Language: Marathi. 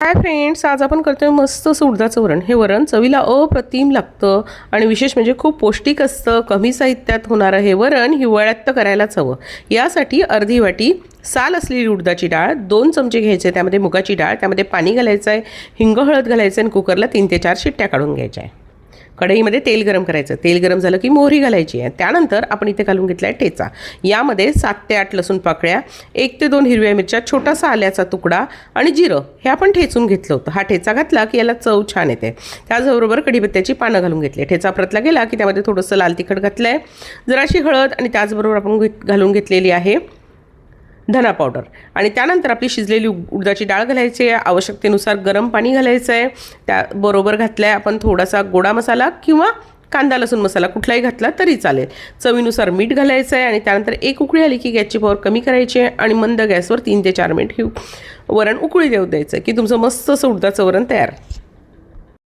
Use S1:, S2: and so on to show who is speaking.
S1: हाय फ्रेंड्स आज आपण करतोय मस्त असं उडदाचं वरण. हे वरण चवीला अप्रतिम लागतं आणि विशेष म्हणजे खूप पौष्टिक असतं. कमी साहित्यात होणारं हे वरण. हिवाळ्यात तर करायलाच हवं. यासाठी अर्धी वाटी साल असलेली उडदाची डाळ दोन चमचे घ्यायचे त्यामध्ये मुगाची डाळ त्यामध्ये पाणी घालायचं आहे हिंग हळद घालायचं आणि कुकरला तीन ते चार शिट्ट्या काढून घ्यायच्या आहे. कढईमध्ये तेल गरम करायचं. तेल गरम झालं की मोहरी घालायची आहे. त्यानंतर आपण इथे घालून घेतला आहे ठेचा. यामध्ये सात ते आठ लसूण पाकळ्या एक ते दोन हिरव्या मिरच्या छोटासा आल्याचा तुकडा आणि जिरं हे आपण ठेचून घेतलं होतं. हा ठेचा घातला की याला चव छान येते. त्याचबरोबर कढीपत्त्याची पानं घालून घेतली. ठेचा परतला गेला की त्यामध्ये थोडंसं लाल तिखट घातलं आहे जराशी हळद आणि त्याचबरोबर आपण घालून घेतलेली आहे धना पावडर आणि त्यानंतर आपली शिजलेली उडदाची डाळ घालायची आहे. आवश्यकतेनुसार गरम पाणी घालायचं आहे. त्याबरोबर घातला आहे आपण थोडासा गोडा मसाला किंवा कांदा लसूण मसाला कुठलाही घातला तरी चालेल. चवीनुसार मीठ घालायचं आहे आणि त्यानंतर एक उकळी आली की गॅसची पॉवर कमी करायची आहे आणि मंद गॅसवर तीन ते चार मिनिट ही वरण उकळी देऊ द्यायचं की तुमचं मस्त असं उडदाचं वरण तयार.